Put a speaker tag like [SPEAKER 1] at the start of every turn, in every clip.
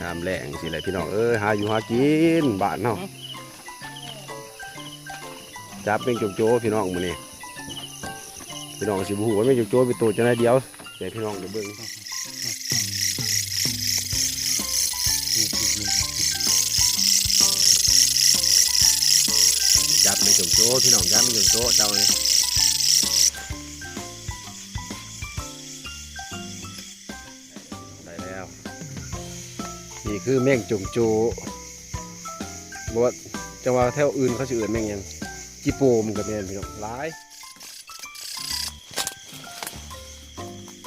[SPEAKER 1] ยามแรงสิแหละพี่น้องเอ้ยหาอยู่หากินบ้านเนาะจับเป็นโจกโจพี่น้องมื้อนี้พี่น้องสิบ่ฮู้ว่าเป็นโจกโจเป็นตัวจังไดเดียวแต่พี่น้องเดี๋ยวเบิ่งจับเป็นโจกโจพี่น้องจับเป็นโจกโจเจ้านี่ นี่คือแมงจงโจบอว่าจังหวะแถวอื่นเขาสิเอื่นแมงยังจิโปมกับแมนพี่น้องหลาย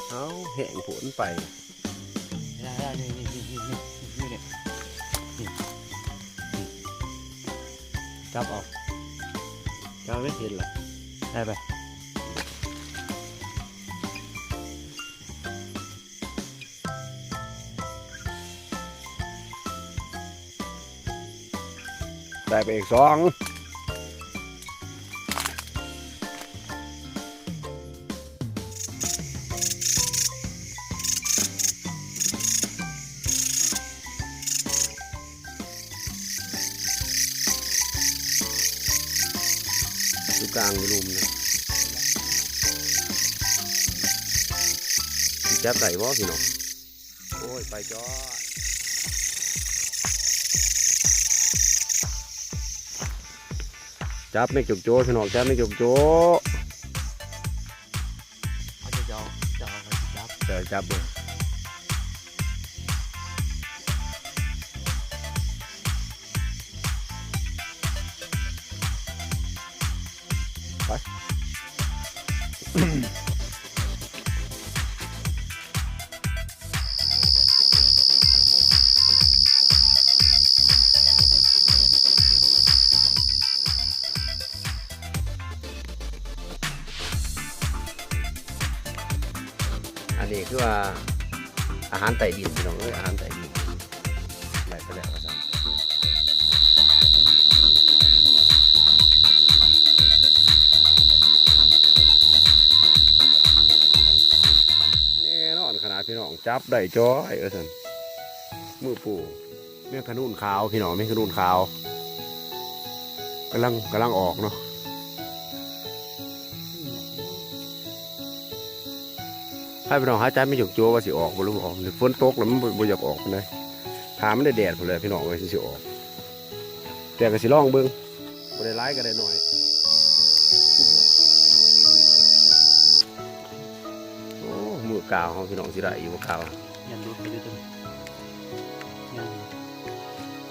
[SPEAKER 1] เอาแห้งผลไปจับเอาจับไม่เห็นหรอ
[SPEAKER 2] ได้ไป
[SPEAKER 1] ได้ไปอีกสองอยู่กลางรุมนะจับได้บ่พี่น้องโอ้ย ไปจ้อ จับไม่จุกโจพี่น้องจับไม่จุกโจ
[SPEAKER 2] เขาจะยอมจะเอาไปจับ
[SPEAKER 1] เดี๋ยวจับเลย คือว่าอาหารไต่ดินพี่น้องเอ้ยอาหารไต่ดินได้ไปแล้วครับแน่นอนขนาดพี่น้องจับได้จ้อยเออสันมือปูแม่ขนุนขาวพี่น้องแม่ขนุนขาวกำลังกำลังออกเนาะ ให้พี่น้องหาใจไม่หยกโจว่าสิออกบ่รู้ออกหรือฝนตกแล้วมันบ่บ่อยากออกปานใดถามมันได้แดดพุ่นเลยพี่น้องเอ้ยสิสิออก แต่ก็สิลองเบิ่งบ่ได้หลายก็ได้น้อยโอ้มือกาวเฮาพี่น้องสิได้อยู่บ่กาว
[SPEAKER 2] ยันรู้ไปด้วยตัวยัน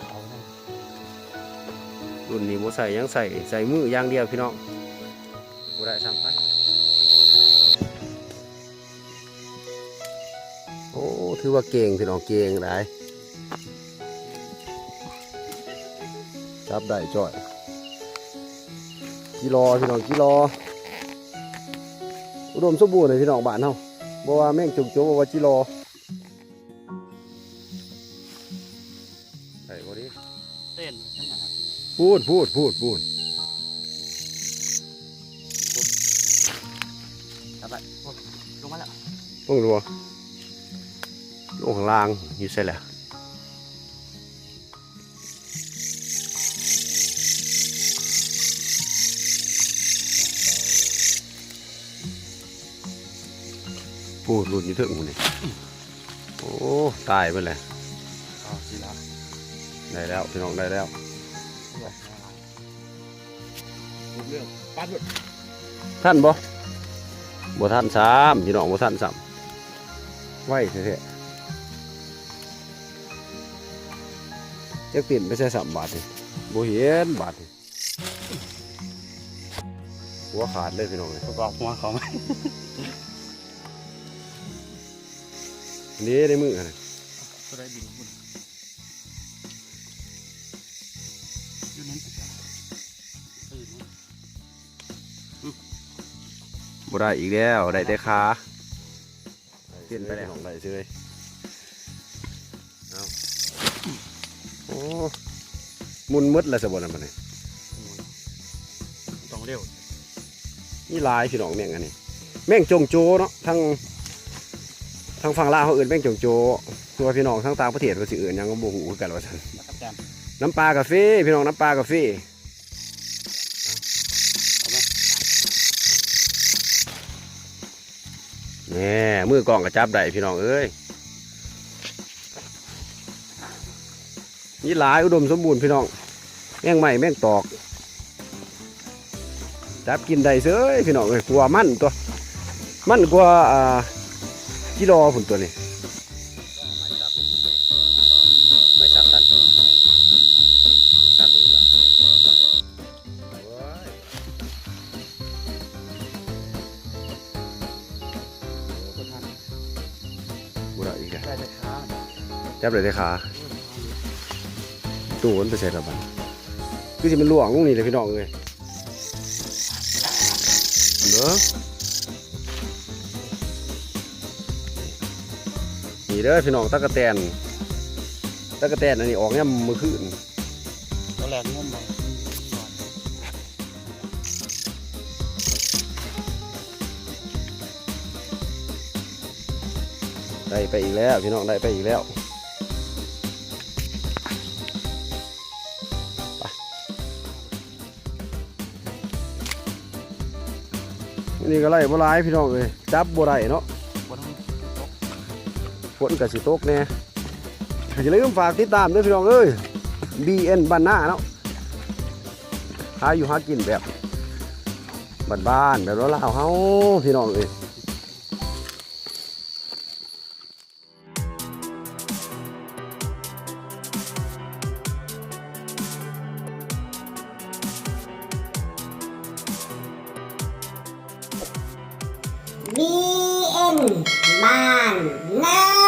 [SPEAKER 2] เอาได้
[SPEAKER 1] รุ่นนี้บ่ใส่หยังใส่ใส่มืออย่างเดียวพี่น้องบ่ได้ทำไป โอ้ถือว่าเก่งพี่น้องเก่งหลายจับได้จ้อยกิโลพี่น้องกิโลอุดมสมบูรณ์เลยพี่น้องบ้านเฮาบ่ว่าแม่งจุกโจบ่ว่ากิโลได้บ่ดิ
[SPEAKER 2] เต้นนั่นนะครับ
[SPEAKER 1] พูดพูดพูดพูด
[SPEAKER 2] จับไปโอ้ยลงมาแล้ว
[SPEAKER 1] ต้องรัว ลงข้างล่างอยู่ใส่แหละพูดรุ่นอยู่ถึงคนนี้โอ้ ตายไปเลย
[SPEAKER 2] เอาสิละ
[SPEAKER 1] ได้แล้วพี่น้องได้แล้ว
[SPEAKER 2] เรื่องปัดหมด
[SPEAKER 1] ท่านบ่บ่ท่านสามพี่น้องบ่ท่านสามไหวแท้ๆ จักติ่นไปใส่สามบาทนี่บ่เห็นบาทนี่หัวขาดเลยพี่น้องเลย
[SPEAKER 2] ประกอบหัวเขาไหม
[SPEAKER 1] อันนี้ได้มือกันนะ
[SPEAKER 2] ก็ได้บินบุญอยู่นั้นตื่นมั้ย
[SPEAKER 1] บ่ได้อีกแล้ว ได้แต่ขาเปลี่ยนไปแล้วของไหลเฉยเอา มุนมืดแล้วสบนั่นมันนี่
[SPEAKER 2] ต้องเร็ว
[SPEAKER 1] นี่ลายพี่น้องแม่งอันนี้ แม่งจงโจเนาะทั้งทางฝั่งลาวเขาเอื่นแม่งจงโจตัวพี่น้องทางต่างประเทศก็สิเอื่นหยังก็บ่ฮู้คือกันว่าซั่น
[SPEAKER 2] มากับจาน
[SPEAKER 1] น้ำปลากาแฟพี่น้องน้ำปลากาแฟแหน่มือกล้องก็จับได้พี่น้องเอ้ย นี่หลายอุดมสมบูรณ์พี่น้อง แม่งใหม่แม่งตอก จับกินได้เซ้ยพี่น้องเอ้ยกลัวมันตัว มันกว่าอ่ากิโลผุนตัวนี้ไม่ซักกันซักคนละบุระอีกแล้ว
[SPEAKER 2] ได้แต่ค้า
[SPEAKER 1] จับเลยได้ขา ตู้มันไปใส่ระบันคือสิมันหลวงตรงนี้เลยพี่น้องเลยเนอะนี่เด้อพี่น้องตะกะแตนตะกะแตนอันนี้ออกเนี่ยามมือคืน
[SPEAKER 2] ตัวแรงงมมา
[SPEAKER 1] ได้ไปอีกแล้วพี่น้องได้ไปอีกแล้ว นี่ก็ไล่บ่หลายพี่น้องเลยจับบ่ได้เนาะฝนกับสิตกแน่อย่าลืมฝากติดตามด้วยพี่น้องเอ้ย BN บ้านหน้าเนาะหาอยู่หากินแบบบ้านๆแบบเราลาเฮาพี่น้องเอ้ย
[SPEAKER 3] บีเอ็นบ้านนา